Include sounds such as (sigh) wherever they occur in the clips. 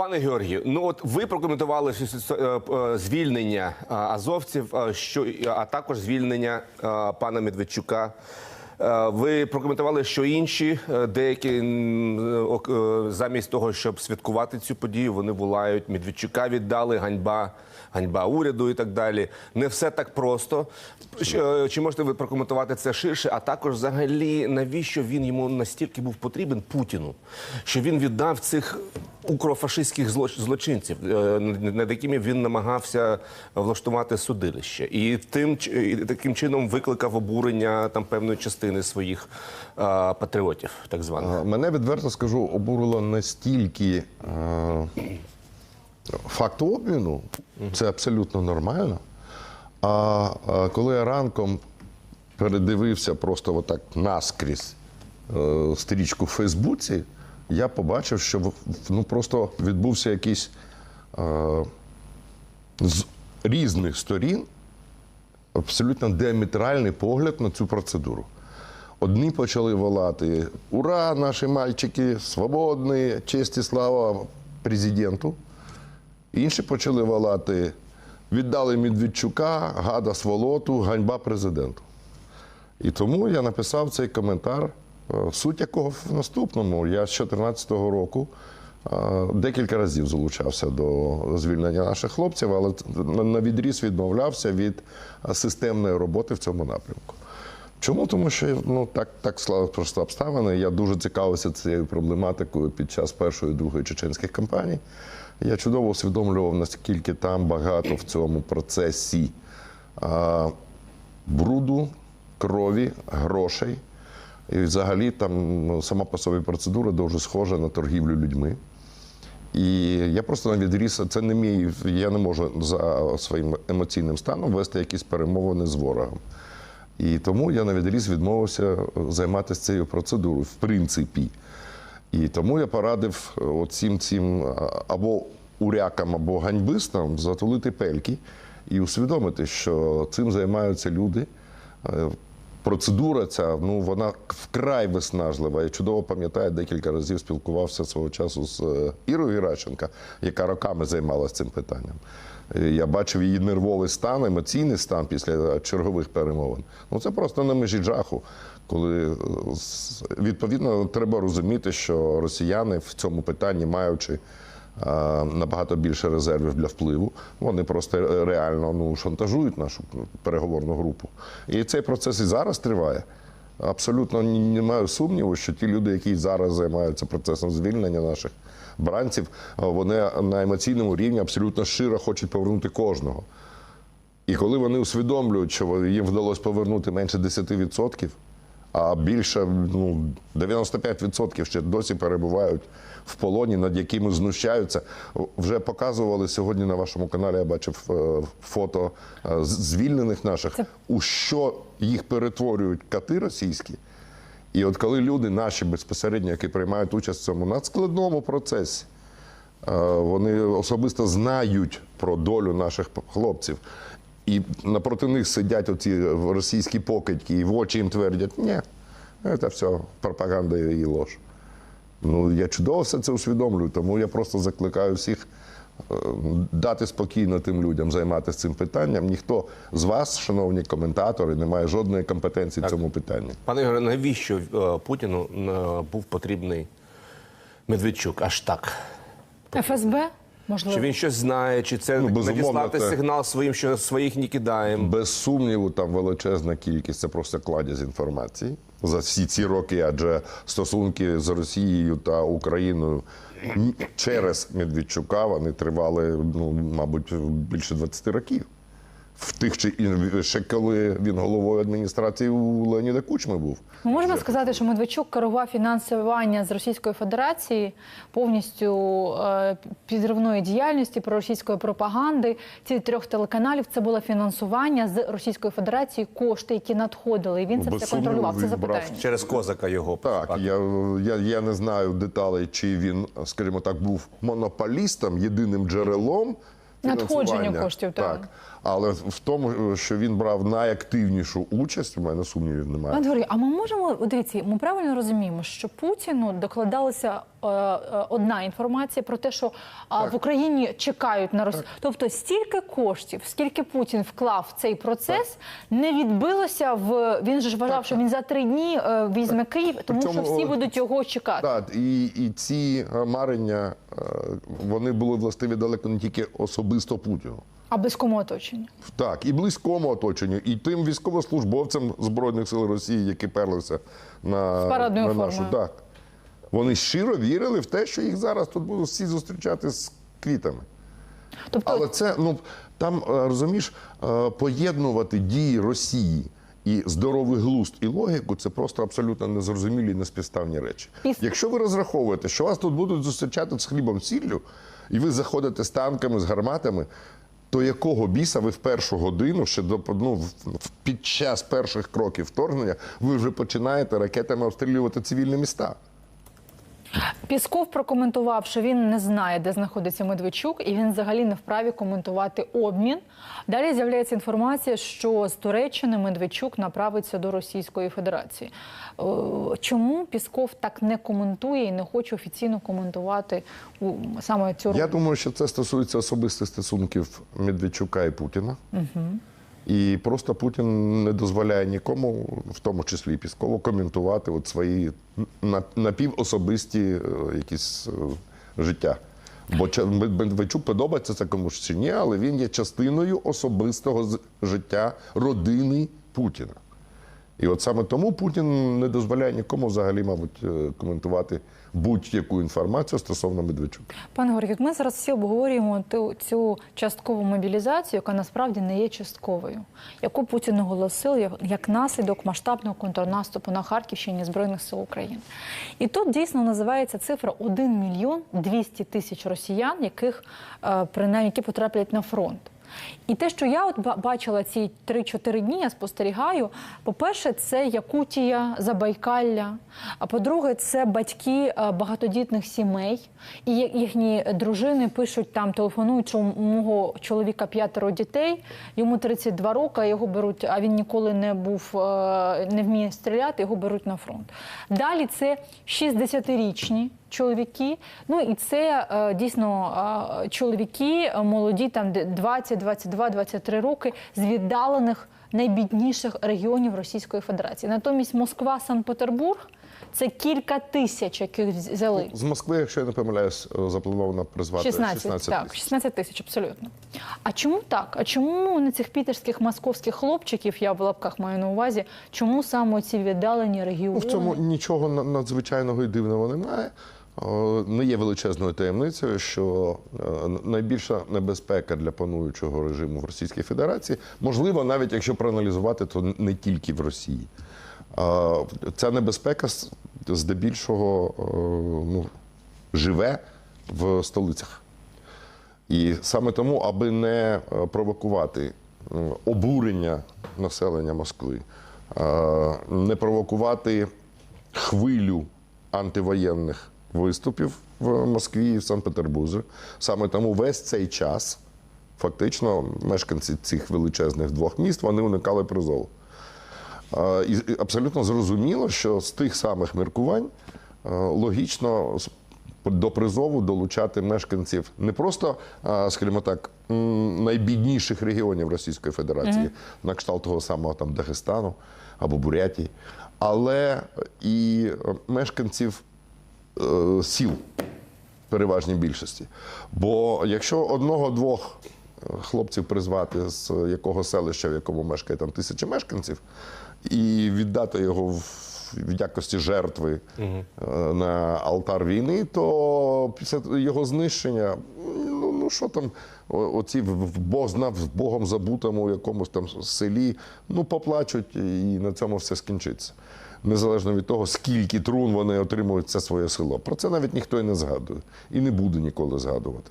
Пане Георгію, ну от ви прокоментували е, е, звільнення е, азовців, що а також звільнення пана Медведчука. Ви прокоментували, що інші деякі замість того, щоб святкувати цю подію, вони волають Медведчука віддали ганьба, ганьба уряду і так далі. Не все так просто. Що- Чи можете ви прокоментувати це ширше? А також, взагалі, навіщо він йому настільки був потрібен Путіну, що він віддав цих укрофашистських злоч- злочинців, е, над якими він намагався влаштувати судилище, і тим і таким чином викликав обурення там певної частини своїх е, патріотів, так званих. Мене відверто скажу, обурило настільки е, факт обміну, це абсолютно нормально. А, коли я ранком передивився просто отак наскрізь е, стрічку в Фейсбуці, я побачив, що ну, просто відбувся якийсь е, з різних сторін абсолютно діаметральний погляд на цю процедуру. Одні почали волати Ура, наші мальчики, свободні, честь і слава президенту. Інші почали волати віддали Медведчука, гада сволоту, ганьба президенту. І тому я написав цей коментар, е, суть якого в наступному. Я з 2014 року е, декілька разів залучався до звільнення наших хлопців, але на- відріз відмовлявся від е, системної роботи в цьому напрямку. Чому? Тому що ну так, так склали просто обставини. Я дуже цікавився цією проблематикою під час першої і другої чеченських кампаній. Я чудово усвідомлював, наскільки там багато в цьому процесі а, бруду, крові, грошей. І взагалі там ну, сама по собі процедура дуже схожа на торгівлю людьми. І я просто на відріз, це не мій, я не можу за своїм емоційним станом вести якісь перемовини з ворогом. І тому я на відріз відмовився займатися цією процедурою, в принципі. І тому я порадив оцім цим або урякам, або ганьбистам затулити пельки і усвідомити, що цим займаються люди. Е, Процедура ця ну вона вкрай виснажлива. Я чудово пам'ятаю, декілька разів спілкувався свого часу з е, Ірою Геращенка, яка роками займалася цим питанням. Е, Я бачив її нервовий стан, емоційний стан після чергових перемовин. Ну це просто на межі жаху. Коли е, відповідно треба розуміти, що росіяни в цьому питанні, маючи набагато більше резервів для впливу. Вони просто реально ну, шантажують нашу переговорну групу. І цей процес і зараз триває. Абсолютно не маю сумніву, що ті люди, які зараз займаються процесом звільнення наших бранців, вони на емоційному рівні абсолютно щиро хочуть повернути кожного. І коли вони усвідомлюють, що їм вдалося повернути менше 10%, а більше ну, 95% ще досі перебувають в полоні, над якими знущаються. Вже показували сьогодні на вашому каналі. Я бачив е, фото е, звільнених наших, у що їх перетворюють кати російські. І от коли люди наші безпосередньо, які приймають участь в цьому надскладному процесі, е, вони особисто знають про долю наших хлопців. І напроти них сидять оці російські покидьки, і в очі їм твердять, ні, це все пропаганда і ложь. Ну, я чудово все це усвідомлюю, тому я просто закликаю всіх е, дати спокійно тим людям займатися цим питанням. Ніхто з вас, шановні коментатори, не має жодної компетенції в цьому питанні. Пане Ігоре, навіщо е, Путіну е, був потрібний Медведчук аж так? ФСБ? Можливо. Чи він щось знає, чи це Ну, безумовно, надіслати це- сигнал своїм, що своїх не кидаємо? Без сумніву, там величезна кількість, це просто кладязь інформації за всі ці роки, адже стосунки з Росією та Україною через Медведчука вони тривали, ну, мабуть, більше 20 років. В тих чи ін- ще коли він головою адміністрації у Леоніда Кучми був. Ми можемо сказати, що Медведчук керував фінансування з Російської Федерації повністю е, підривної діяльності проросійської пропаганди. Ці трьох телеканалів це було фінансування з Російської Федерації, кошти, які надходили. І він це Без все контролював. Це запитання. Через козака його. Так, я, я, я не знаю деталей, чи він, скажімо так, був монополістом, єдиним джерелом. Надходження коштів, так. так. Але в тому, що він брав найактивнішу участь, у мене сумнівів немає. Пане Георгію, а ми можемо дивіться, ми правильно розуміємо, що Путіну докладалися е, одна інформація про те, що а, в Україні чекають на Рос... Тобто стільки коштів, скільки Путін вклав в цей процес, не відбилося в він же ж вважав, що він за три дні е, візьме Київ, тому Причому, що всі будуть його чекати. Так, і, і ці е, марення е, вони були властиві далеко не тільки особисто Путіну. А близькому оточенню. Так, і близькому оточенню, і тим військовослужбовцям Збройних сил Росії, які перлися на, на нашу. формою. Так. Вони щиро вірили в те, що їх зараз тут будуть всі зустрічати з квітами. Тобто, Але це, ну там е, розумієш, е, поєднувати дії Росії і здоровий глузд і логіку це просто абсолютно незрозумілі і неспівставні речі. Якщо ви розраховуєте, що вас тут будуть зустрічати з хлібом сіллю, і ви заходите з танками, з гарматами. То якого біса ви в першу годину, ще до ну, під час перших кроків вторгнення, ви вже починаєте ракетами обстрілювати цивільні міста? Пісков прокоментував, що він не знає, де знаходиться Медведчук, і він взагалі не вправі коментувати обмін. Далі з'являється інформація, що з Туреччини Медведчук направиться до Російської Федерації. Е, Чому Пісков так не коментує і не хоче офіційно коментувати саме цю Я думаю, що це стосується особистих стосунків Медведчука і Путіна. І просто Путін не дозволяє нікому, в тому числі і Піскову, коментувати от свої напівособисті е, якісь е, життя. Бо Медведчук подобається це комусь чи ні, але він є частиною особистого життя родини Путіна. І от саме тому Путін не дозволяє нікому взагалі, мабуть, е, коментувати будь-яку інформацію стосовно Медведчука. Пане Горгік, ми зараз всі обговорюємо цю часткову мобілізацію, яка насправді не є частковою, яку Путін оголосив як, як наслідок масштабного контрнаступу на Харківщині Збройних сил України. І тут дійсно називається цифра 1 мільйон 200 тисяч росіян, яких е, принаймні які потраплять на фронт. І те, що я от ба- бачила ці 3-4 дні, я спостерігаю. По-перше, це Якутія, Забайкалля. А по-друге, це батьки е, багатодітних сімей. І їхні дружини пишуть там, телефонують, що у мого чоловіка п'ятеро дітей, йому 32 роки, його беруть, а він ніколи не був, е, не вміє стріляти, його беруть на фронт. Далі це 60-річні чоловіки. Ну і це е, дійсно чоловіки е, молоді, там де 20, 22, 23 роки з віддалених найбідніших регіонів Російської Федерації. Натомість Москва, Санкт-Петербург це кілька тисяч, яких взяли. З Москви, якщо я не помиляюсь, е, заплановано призвати 16, 16, так, тисяч. 16 тисяч, абсолютно. А чому так? А чому не цих пітерських московських хлопчиків, я в лапках маю на увазі, чому саме ці віддалені регіони? Ну, в цьому нічого на- надзвичайного і дивного немає. О, Не є величезною таємницею, що е, найбільша небезпека для пануючого режиму в Російській Федерації, можливо, навіть якщо проаналізувати, то не тільки в Росії. Ця небезпека здебільшого е, ну, живе в столицях. І саме тому, аби не е, провокувати е, обурення населення Москви, е, не провокувати хвилю антивоєнних виступів в Москві і в Санкт-Петербурзі, саме тому весь цей час фактично мешканці цих величезних двох міст вони уникали призову. І абсолютно зрозуміло, що з тих самих міркувань логічно до призову долучати мешканців не просто, скажімо так, найбідніших регіонів Російської Федерації, на кшталт того самого там Дагестану або Бурятії, але і мешканців сіл в переважній більшості. Бо якщо одного-двох е, хлопців призвати з якого селища, в якому мешкає там тисячі мешканців, і віддати його в в якості жертви е, на алтар війни, то після його знищення, ну, ну що там, оці в- в Бог в Богом забутому якомусь там селі, ну поплачуть і на цьому все скінчиться. Незалежно від того, скільки трун вони отримують це своє село. Про це навіть ніхто і не згадує, і не буде ніколи згадувати.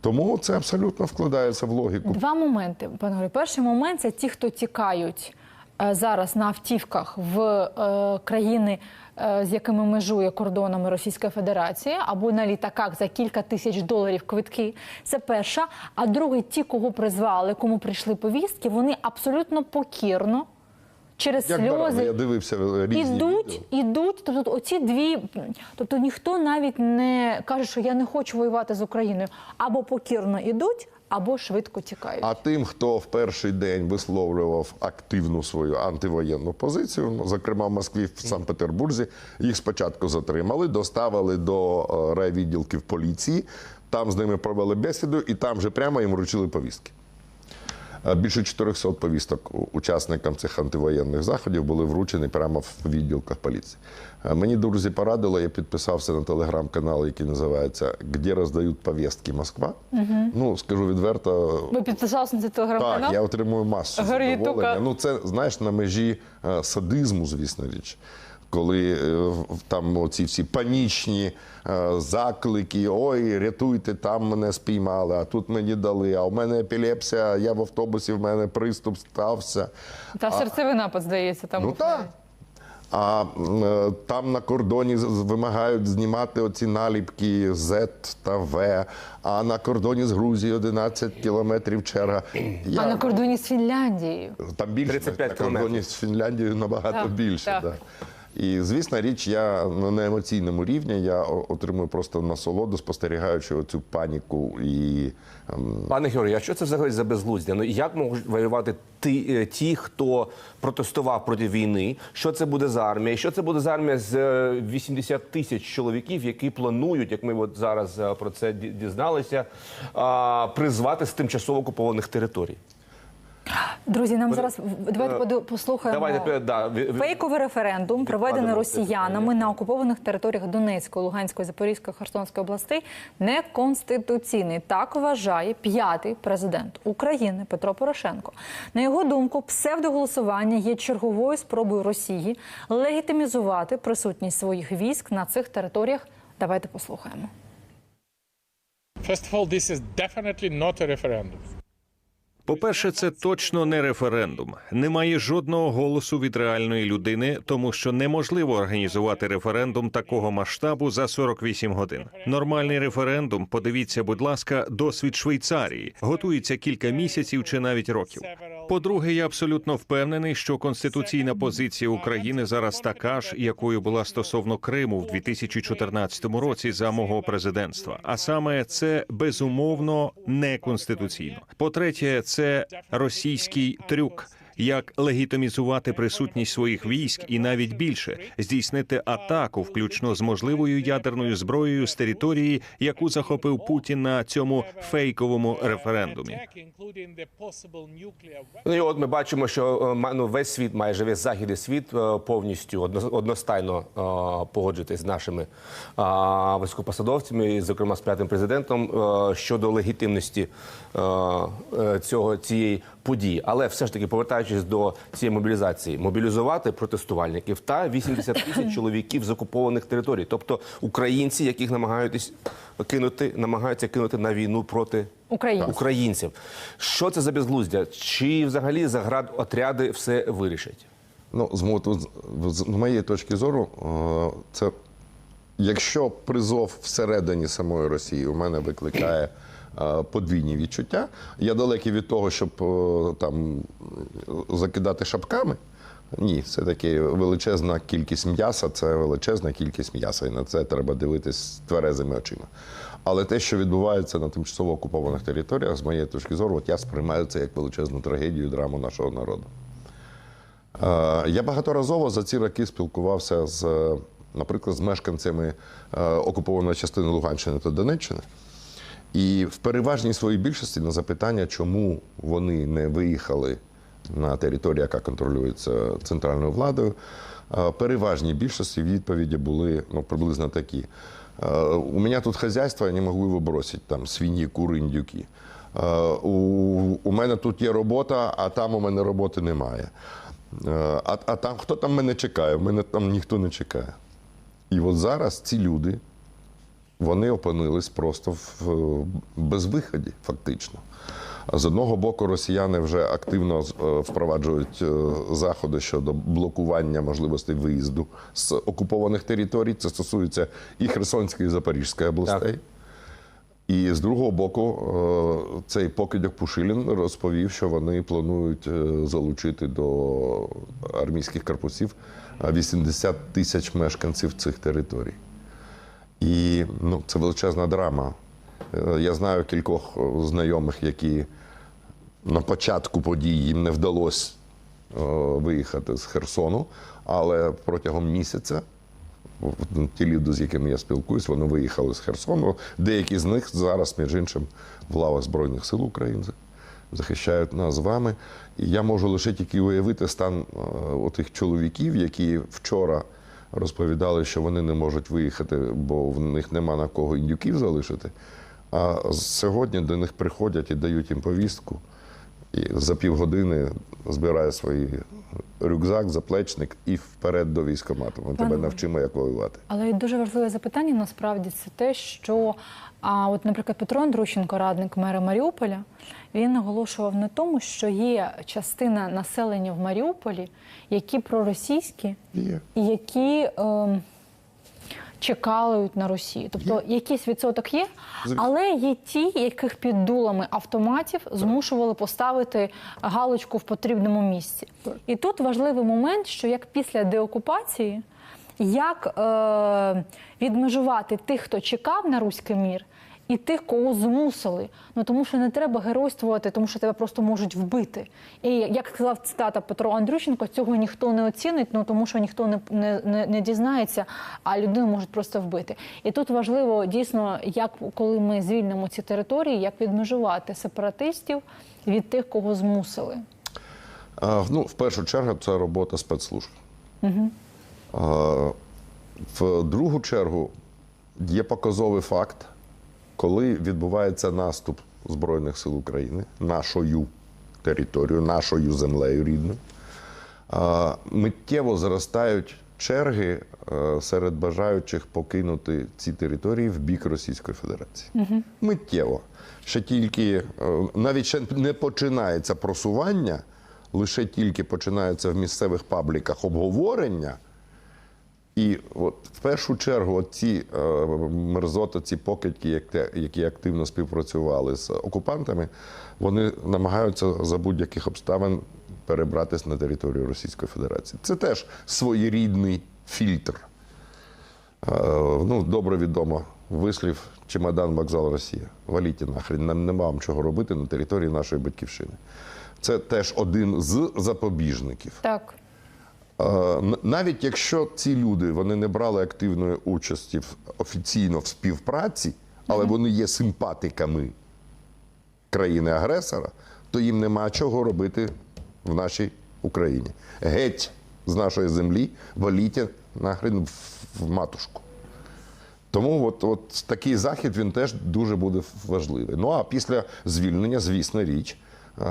Тому це абсолютно вкладається в логіку. Два моменти, пане Горі. Перший момент це ті, хто тікають е, зараз на автівках в е, країни, е, з якими межує кордонами Російська Федерація, або на літаках за кілька тисяч доларів квитки. Це перша. А другий, ті, кого призвали, кому прийшли повістки, вони абсолютно покірно. Через Як барани. сльози. Я дивився різні Ідуть, відео. ідуть. Тобто, оці дві, тобто ніхто навіть не каже, що я не хочу воювати з Україною. Або покірно ідуть, або швидко тікають. А тим, хто в перший день висловлював активну свою антивоєнну позицію, ну, зокрема в Москві, в Санкт-Петербурзі, їх спочатку затримали, доставили до е, райвідділків поліції, там з ними провели бесіду, і там же прямо їм вручили повістки. Е, Більше 400 повісток учасникам цих антивоєнних заходів були вручені прямо в відділках поліції. Е, Мені друзі порадили, я підписався на телеграм-канал, який називається «Где роздають повістки Москва. Ну, скажу відверто, Ви підписалися на цей телеграм-канал? так, я отримую масу задоволення. Ну, це знаєш на межі е, садизму, звісно річ. Коли е, там оці всі панічні е, заклики, ой, рятуйте, там мене спіймали, а тут мені дали, а у мене епілепсія, я в автобусі, в мене приступ стався. Та серцевий напад, здається, там. Ну так. А е, там на кордоні вимагають знімати оці наліпки Z та В, а на кордоні з Грузією 11 кілометрів черга. Я- А на кордоні з Фінляндією. там більше 35 на кордоні кілометрів. з Фінляндією набагато Так, більше. так. Да. І звісна річ, я на емоційному рівні я отримую просто насолоду, спостерігаючи оцю паніку і ем, Пане Георгію, а що це взагалі за безглуздя? Ну як можуть воювати ті, е, ті, хто протестував проти війни? Що це буде за армія? Що це буде за армія з е, 80 тисяч чоловіків, які планують, як ми от зараз е, про це дізналися, призвати з тимчасово окупованих територій? Друзі, нам зараз давайте поду- послухаємо. Давайте да, ви- ви- Фейковий референдум, проведений росіянами на окупованих територіях Донецької, Луганської, Запорізької, Херсонської областей неконституційний. Так вважає п'ятий президент України Петро Порошенко. На його думку, псевдоголосування є черговою спробою Росії легітимізувати присутність своїх військ на цих територіях. Давайте послухаємо. First of all, this is definitely not a referendum. По-перше, це точно не референдум. Немає жодного голосу від реальної людини, тому що неможливо організувати референдум такого масштабу за 48 годин. Нормальний референдум, подивіться, будь ласка, досвід Швейцарії готується кілька місяців чи навіть років. По-друге, я абсолютно впевнений, що конституційна позиція України зараз така ж, якою була стосовно Криму в 2014 році за мого президентства. А саме це безумовно неконституційно. По-третє, це російський трюк. Як легітимізувати присутність своїх військ і навіть більше здійснити атаку, включно з можливою ядерною зброєю з території, яку захопив Путін на цьому фейковому референдумі. Ну і от ми бачимо, що е, ну, весь світ, майже весь західний світ е, повністю одностайно е, погоджується з нашими високопосадовцями, і, зокрема з п'ятим президентом, щодо легітимності цього цієї події. Але все ж таки, повертаючись до цієї мобілізації, мобілізувати протестувальників та 80 тисяч (clears throat) чоловіків з окупованих територій, тобто українці, яких намагаються кинути, намагаються кинути на війну проти Українців. українців. Що це за безглуздя? Чи взагалі заград отряди все вирішать? Ну, з, мо- з- з моєї точки зору, е, це якщо призов всередині самої Росії у мене викликає е, подвійні відчуття, я далекий від того, щоб е, там закидати шапками. Ні, все таки величезна кількість м'яса це величезна кількість м'яса, і на це треба дивитись тверезими очима. Але те, що відбувається на тимчасово окупованих територіях, з моєї точки зору, от я сприймаю це як величезну трагедію, драму нашого народу. Е, Я багаторазово за ці роки спілкувався з, е, наприклад, з мешканцями е, окупованої частини Луганщини та Донеччини. І в переважній своїй більшості на запитання, чому вони не виїхали на територію, яка контролюється центральною владою, е, переважній більшості відповіді були ну, приблизно такі. Е, У мене тут хазяйство, я не можу його бросити, там свині, кури, індюки. Е, У, у мене тут є робота, а там у мене роботи немає. А, а там хто там мене чекає? В мене там ніхто не чекає. І от зараз ці люди вони опинились просто в безвиході, фактично. З одного боку, росіяни вже активно е, впроваджують е, заходи щодо блокування можливостей виїзду з окупованих територій. Це стосується і Херсонської, і Запорізької областей. І з другого боку, е, цей покидьок Пушилін розповів, що вони планують залучити до армійських корпусів е, 80 тисяч мешканців цих територій. І ну, це величезна драма. Е, Я знаю кількох е, знайомих, які на початку подій їм не вдалося е, виїхати з Херсону, але протягом місяця ті люди, з якими я спілкуюсь, вони виїхали з Херсону. Деякі з них зараз, між іншим, в лавах Збройних сил України захищають нас з вами. І я можу лише тільки уявити стан отих чоловіків, які вчора розповідали, що вони не можуть виїхати, бо в них нема на кого індюків залишити. А сьогодні до них приходять і дають їм повістку. І за півгодини збирає свій рюкзак, заплечник і вперед до військкомату. Ми тебе навчимо, як воювати. Але дуже важливе запитання насправді це те, що а от, наприклад, Петро Андрущенко, радник мера Маріуполя, він наголошував на тому, що є частина населення в Маріуполі, які проросійські Є. і які. ем, Чекають на Росію, тобто якийсь відсоток є, але є ті, яких під дулами автоматів змушували поставити галочку в потрібному місці. І тут важливий момент, що як після деокупації, як е, відмежувати тих, хто чекав на руський мір, і тих, кого змусили. Ну тому що не треба геройствувати, тому що тебе просто можуть вбити. І як сказав цитата Петро Андрющенко, цього ніхто не оцінить, ну тому що ніхто не, не, не, не дізнається, а людину можуть просто вбити. І тут важливо дійсно, як коли ми звільнимо ці території, як відмежувати сепаратистів від тих, кого змусили. А, ну, в першу чергу, це робота спецслужб. А, в другу чергу є показовий факт, коли відбувається наступ Збройних сил України нашою територією, нашою землею рідною, миттєво зростають черги е, серед бажаючих покинути ці території в бік Російської Федерації. Миттєво. Ще тільки е, навіть ще не починається просування, лише тільки починається в місцевих пабліках обговорення. І от в першу чергу ці е, мерзоти, ці покидьки, які активно співпрацювали з окупантами, вони намагаються за будь-яких обставин перебратися на територію Російської Федерації. Це теж своєрідний фільтр. Е, ну, добре відомо вислів чемодан вокзал Росія. Валіть нахрен, нам нема вам чого робити на території нашої батьківщини. Це теж один з запобіжників. Так. Е, Навіть якщо ці люди вони не брали активної участі в, офіційно в співпраці, але вони є симпатиками країни-агресора, то їм нема чого робити в нашій Україні. Геть з нашої землі валіть нахрен в, матушку. Тому от, от такий захід він теж дуже буде важливий. Ну а після звільнення, звісна річ,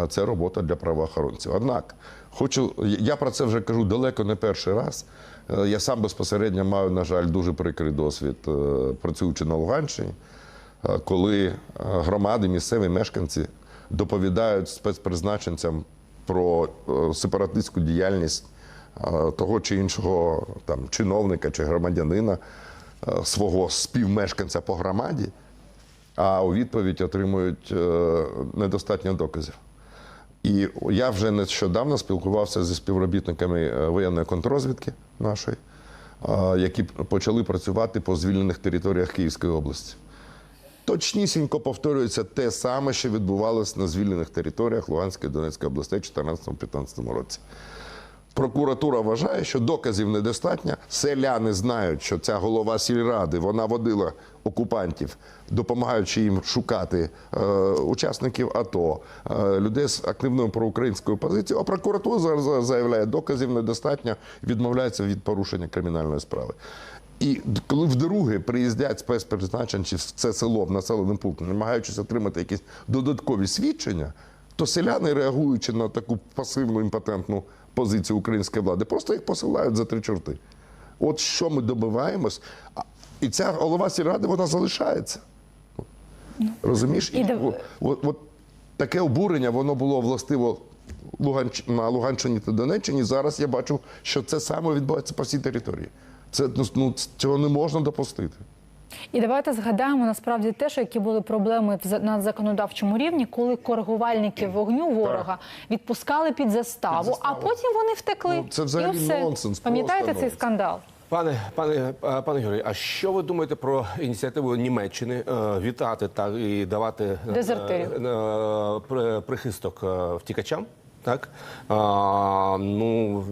це робота для правоохоронців. Однак, хочу, я про це вже кажу далеко не перший раз. Е, Я сам безпосередньо маю, на жаль, дуже прикрий досвід, е, працюючи на Луганщині, е, коли громади, місцеві мешканці доповідають спецпризначенцям про сепаратистську діяльність того чи іншого там, чиновника чи громадянина свого співмешканця по громаді, а у відповідь отримують недостатньо доказів. І я вже нещодавно спілкувався зі співробітниками е, воєнної контррозвідки нашої, які почали працювати по звільнених територіях Київської області. Точнісінько повторюється те саме, що відбувалося на звільнених територіях Луганської Донецької областей в 2014-2015 році. Прокуратура вважає, що доказів недостатньо. Селяни знають, що ця голова сільради вона водила окупантів, допомагаючи їм шукати е, учасників АТО, е, людей з активною проукраїнською позицією. А прокуратура зараз заявляє, доказів недостатньо, відмовляється від порушення кримінальної справи. І коли вдруге приїздять спецпризначенці в це село, в населений пункт, намагаючись отримати якісь додаткові свідчення, то селяни, реагуючи на таку пасивну імпотентну позицію української влади, просто їх посилають за три чорти. От що ми добиваємось, і ця голова сільради вона залишається. Розумієш? І от, от, от таке обурення воно було властиво Луганч... на Луганщині та Донеччині. Зараз я бачу, що це саме відбувається по всій території. Це ну, ну, цього не можна допустити. І давайте згадаємо насправді те, що які були проблеми в на законодавчому рівні, коли коригувальники вогню ворога відпускали під заставу, а потім вони втекли. Ну, це взагалі І все. нонсенс, Пам'ятаєте цей нонсенс. скандал? Пане, пане, пане Юрій, а що ви думаєте про ініціативу Німеччини е, вітати та і давати е, Дезертирів. е, прихисток е, втікачам? Так а, ну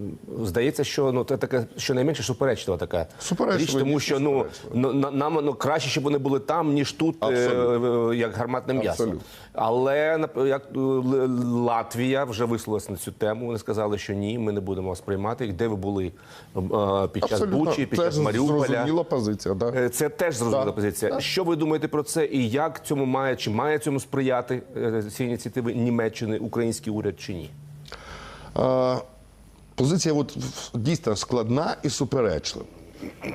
здається, що ну це таке щонайменше суперечлива така Суперечлива, річ, тому що ну на- нам ну краще, щоб вони були там, ніж тут, е, Абсолютно. е, як гарматне м'ясо. Абсолютно. Але як е, Латвія вже висловилася на цю тему. Вони сказали, що ні, ми не будемо вас приймати. Де ви були е, під час Бучі, під це час Маріуполя? зрозуміла позиція. Да? Е, Це теж зрозуміла Так, позиція. так. Що ви думаєте про це, і як цьому має чи має цьому сприяти е, ці ініціативи Німеччини, український уряд чи ні? Позиція от дійсно складна і суперечлива.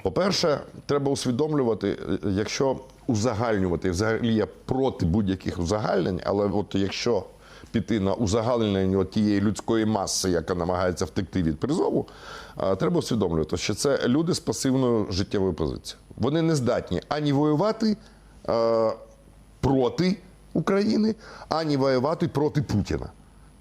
По-перше, треба усвідомлювати, е, якщо узагальнювати, взагалі я проти будь-яких узагальнень, але от якщо піти на узагальнення тієї людської маси, яка намагається втекти від призову, треба усвідомлювати, що це люди з пасивною життєвою позицією. Вони не здатні ані воювати е, проти України, ані воювати проти Путіна.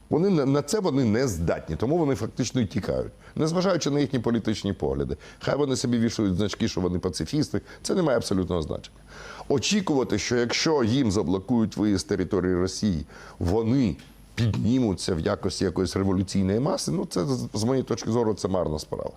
Вони на- це вони не здатні, тому вони фактично і тікають, незважаючи на їхні політичні погляди. Хай вони собі вішують значки, що вони пацифісти. Це не має абсолютного значення. Очікувати, що якщо їм заблокують виїзд з території Росії, вони піднімуться в якості якоїсь революційної маси. Ну це з- моєї точки зору це марна справа.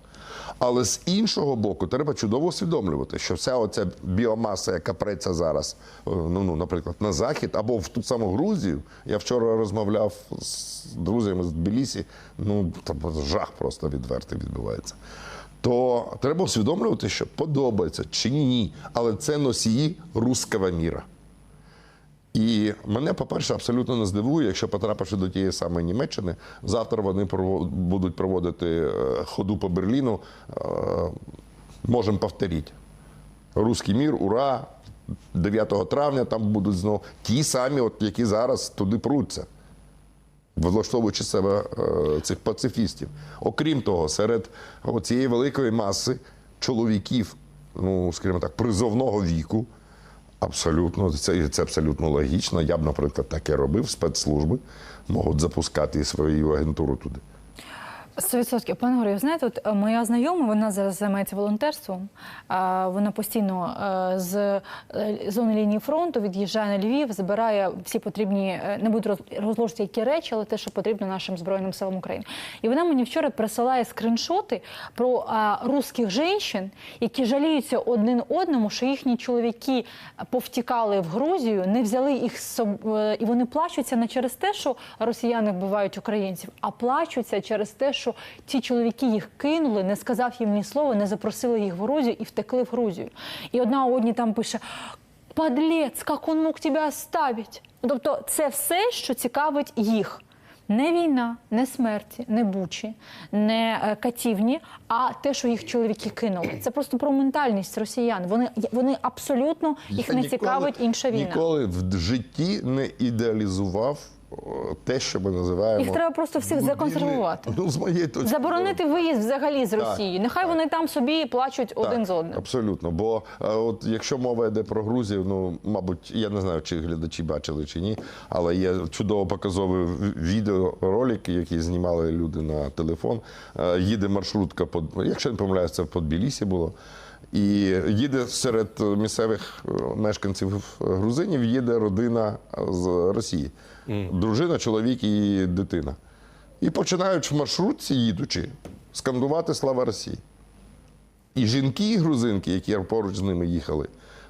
Але з іншого боку, треба чудово усвідомлювати, що вся оця біомаса, яка преться зараз, е, ну, ну наприклад, на захід або в ту саму Грузію. Я вчора розмовляв з друзями з Тбілісі, ну там жах просто відвертий відбувається. То треба усвідомлювати, що подобається чи ні, але це носії руского міра. І мене, по-перше, абсолютно не здивує, якщо потрапивши до тієї самої Німеччини, завтра вони будуть проводити е, ходу по Берліну. е, Можемо повторити. Руський мір, ура! 9 травня там будуть знову ті самі, от, які зараз туди пруться, влаштовуючи себе е, цих пацифістів. Окрім того, серед цієї великої маси чоловіків, ну, скажімо так, призовного віку, Абсолютно, це, це абсолютно логічно. Я б, наприклад, таке робив. Спецслужби можуть запускати свою агентуру туди. 100%. Пане Горі, знаєте, от е, моя знайома, вона зараз займається волонтерством. Вона постійно е, з е, зони лінії фронту від'їжджає на Львів, збирає всі потрібні, не буду роз- розложити які речі, але те, що потрібно нашим Збройним силам України. І вона мені вчора присилає скріншоти про русських жінок, які жаліються один одному, що їхні чоловіки повтікали в Грузію, не взяли їх з собою, і вони плачуться не через те, що росіяни вбивають українців, а плачуться через те, що ті чоловіки їх кинули, не сказав їм ні слова, не запросили їх в Грузію і втекли в Грузію. І одна одні там пише: Подлець, як він мог тебе оставити? Тобто, це все, що цікавить їх. Не війна, не смерті, не бучі, не е, катівні, а те, що їх чоловіки кинули. Це просто про ментальність росіян. Вони, вони абсолютно їх Я не ніколи- цікавить інша війна. Ніколи в житті не ідеалізував те, що ми називаємо. Їх треба просто всіх глибинний- законсервувати. Ну, з моєї точки Заборонити виїзд взагалі з Росії. Нехай вони там собі плачуть один з одним. Абсолютно. Бо е, от якщо мова йде про Грузію, ну мабуть, я не знаю, чи глядачі бачили чи ні, але є чудово показовий відеоролик, який знімали люди на телефон. Е, Їде маршрутка под, якщо не помиляюсь, це в Тбілісі було. І їде серед місцевих е, мешканців грузинів, їде родина з Росії. Дружина, чоловік і дитина. І починають в маршрутці, їдучи, скандувати Слава Росії. І жінки, і грузинки, які поруч з ними їхали,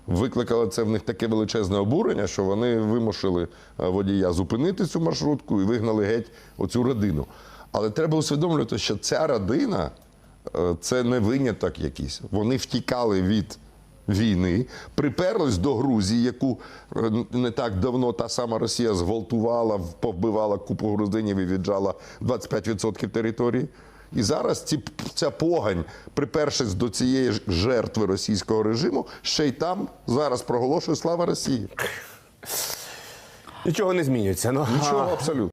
викликало це в них таке величезне обурення, що вони вимушили е, водія зупинити цю маршрутку і вигнали геть оцю родину. Але треба усвідомлювати, що ця родина е, це не виняток якийсь. Вони втікали від війни, приперлись до Грузії, яку е, не так давно та сама Росія зґвалтувала, повбивала купу грузинів і віджала 25% території. І зараз ці, ця погань, припершись до цієї жертви російського режиму, ще й там зараз проголошує слава Росії. Нічого не змінюється. Ну, Нічого абсолютно.